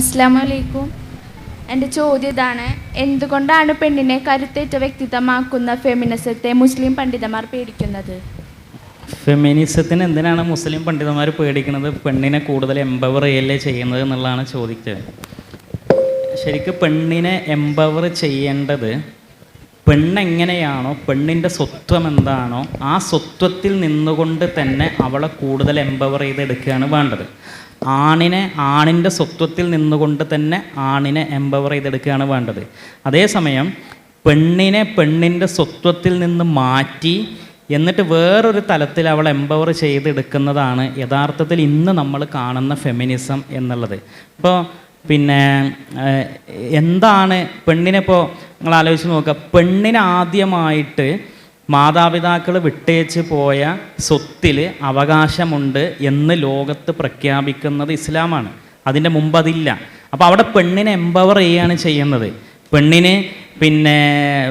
അസ്സാം വലൈക്കും എന്റെ ചോദ്യം ഇതാണ്. എന്തുകൊണ്ടാണ് പെണ്ണിനെ കരുത്തേറ്റ വ്യക്തിത്വമാക്കുന്ന ഫെമിനിസത്തെ മുസ്ലിം പണ്ഡിതന്മാർ പേടിക്കുന്നത്? ഫെമിനിസത്തിന് എന്തിനാണ് മുസ്ലിം പണ്ഡിതന്മാർ പേടിക്കുന്നത്? പെണ്ണിനെ കൂടുതൽ എംപവർ ചെയ്യല്ലേ ചെയ്യുന്നത് എന്നുള്ളതാണ് ചോദിച്ചത് ശരിക്കും പെണ്ണിനെ എംപവർ ചെയ്യേണ്ടത് പെണ്ണെങ്ങനെയാണോ പെണ്ണിന്റെ സ്വത്വം എന്താണോ ആ സ്വത്വത്തിൽ നിന്നുകൊണ്ട് തന്നെ അവളെ കൂടുതൽ എംപവർ ചെയ്തെടുക്കുകയാണ് വേണ്ടത്. ആണിനെ ആണിന്റെ സ്വത്വത്തിൽ നിന്നുകൊണ്ട് തന്നെ ആണിനെ എംപവർ ചെയ്തെടുക്കുകയാണ് വേണ്ടത്. അതേസമയം പെണ്ണിനെ പെണ്ണിന്റെ സ്വത്വത്തിൽ നിന്ന് മാറ്റി എന്നിട്ട് വേറൊരു തലത്തിൽ അവൾ എംപവർ ചെയ്തെടുക്കുന്നതാണ് യഥാർത്ഥത്തിൽ ഇന്ന് നമ്മൾ കാണുന്ന ഫെമിനിസം എന്നുള്ളത്. ഇപ്പോൾ പിന്നെ എന്താണ് പെണ്ണിനിപ്പോൾ നിങ്ങൾ ആലോചിച്ച് നോക്കുക പെണ്ണിന് ആദ്യമായിട്ട് മാതാപിതാക്കൾ വിട്ടേച്ച് പോയ സ്വത്തിൽ അവകാശമുണ്ട് എന്ന് ലോകത്ത് പ്രഖ്യാപിക്കുന്നത് ഇസ്ലാമാണ്. അതിന്റെ മുമ്പ് അതില്ല. അപ്പോൾ അവിടെ പെണ്ണിനെ എംപവർ ചെയ്യുകയാണ് ചെയ്യുന്നത്. പെണ്ണിന് പിന്നെ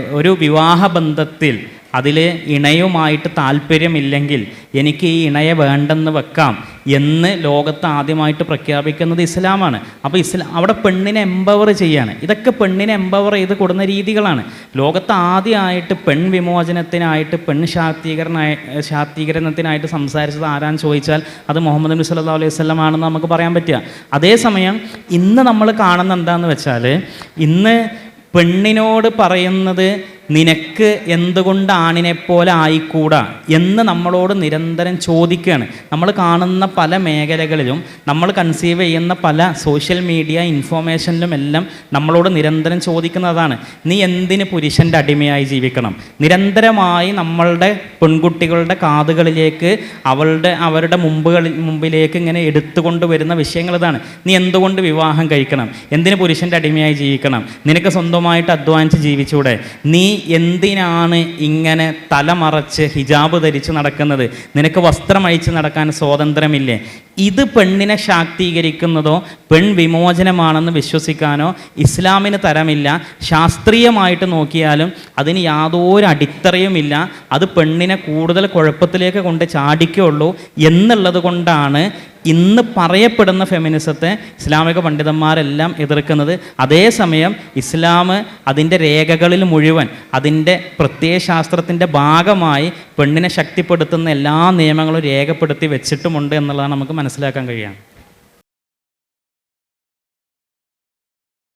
ഒരു വിവാഹ ബന്ധത്തിൽ അതിൽ ഇണയുമായിട്ട് താല്പര്യമില്ലെങ്കിൽ എനിക്ക് ഈ ഇണയെ വേണ്ടെന്ന് വെക്കാം എന്ന് ലോകത്ത് ആദ്യമായിട്ട് പ്രഖ്യാപിക്കുന്നത് ഇസ്ലാമാണ്. അപ്പോൾ ഇസ്ലാം അവിടെ പെണ്ണിനെ എംപവർ ചെയ്യാണ്. ഇതൊക്കെ പെണ്ണിനെ എംപവർ ചെയ്ത് കൊടുക്കുന്ന രീതികളാണ്. ലോകത്ത് ആദ്യമായിട്ട് പെൺ വിമോചനത്തിനായിട്ട് പെൺ ശാക്തീകരണായി ശാക്തീകരണത്തിനായിട്ട് സംസാരിച്ചത് ആരാന്ന് ചോദിച്ചാൽ അത് മുഹമ്മദ് നബി സല്ലാ അലൈഹി വസല്ലം ആണെന്ന് നമുക്ക് പറയാൻ പറ്റുക. അതേസമയം ഇന്ന് നമ്മൾ കാണുന്ന എന്താണെന്ന് വെച്ചാൽ ഇന്ന് പെണ്ണിനോട് പറയുന്നത് നിനക്ക് എന്തുകൊണ്ട് ആണിനെ പോലെ ആയിക്കൂടാ എന്ന് നമ്മളോട് നിരന്തരം ചോദിക്കുകയാണ്. നമ്മൾ കാണുന്ന പല മേഖലകളിലും നമ്മൾ കൺസീവ് ചെയ്യുന്ന പല സോഷ്യൽ മീഡിയ ഇൻഫോർമേഷനിലും എല്ലാം നമ്മളോട് നിരന്തരം ചോദിക്കുന്നതാണ് നീ എന്തിന് പുരുഷന്റെ അടിമയായി ജീവിക്കണം? നിരന്തരമായി നമ്മളുടെ പെൺകുട്ടികളുടെ കാതുകളിലേക്ക് അവളുടെ അവരുടെ മുമ്പുകളിൽ മുമ്പിലേക്ക് ഇങ്ങനെ എടുത്തുകൊണ്ട് വരുന്ന വിഷയങ്ങൾ ഇതാണ്. നീ എന്തുകൊണ്ട് വിവാഹം കഴിക്കണം? എന്തിന് പുരുഷന്റെ അടിമയായി ജീവിക്കണം? നിനക്ക് സ്വന്തമായിട്ട് അധ്വാനിച്ച് ജീവിച്ചൂടെ? നീ എന്തിനാണ് ഇങ്ങനെ തലമറച്ച് ഹിജാബ് ധരിച്ച് നടക്കുന്നത്? നിനക്ക് വസ്ത്രം അഴിച്ച് നടക്കാൻ സ്വാതന്ത്ര്യമില്ലേ? ഇത് പെണ്ണിനെ ശാക്തീകരിക്കുന്നതോ പെൺ വിമോചനമാണെന്ന് വിശ്വസിക്കാനോ ഇസ്ലാമിന് തരമില്ല. ശാസ്ത്രീയമായിട്ട് നോക്കിയാലും അതിന് യാതൊരു അടിത്തറയുമില്ല. അത് പെണ്ണിനെ കൂടുതൽ കുഴപ്പത്തിലേക്ക് കൊണ്ട് ചാടിക്കുള്ളൂ എന്നുള്ളത് കൊണ്ടാണ് ഇന്ന് പറയപ്പെടുന്ന ഫെമിനിസത്തെ ഇസ്ലാമിക പണ്ഡിതന്മാരെല്ലാം എതിർക്കുന്നത് അതേസമയം ഇസ്ലാം അതിന്റെ രേഖകളിൽ മുഴുവൻ അതിന്റെ പ്രത്യയശാസ്ത്രത്തിന്റെ ഭാഗമായി പെണ്ണിനെ ശക്തിപ്പെടുത്തുന്ന എല്ലാ നിയമങ്ങളും രേഖപ്പെടുത്തി വെച്ചിട്ടുമുണ്ട് എന്നുള്ളതാണ് നമുക്ക് മനസ്സിലാക്കാൻ കഴിയുക.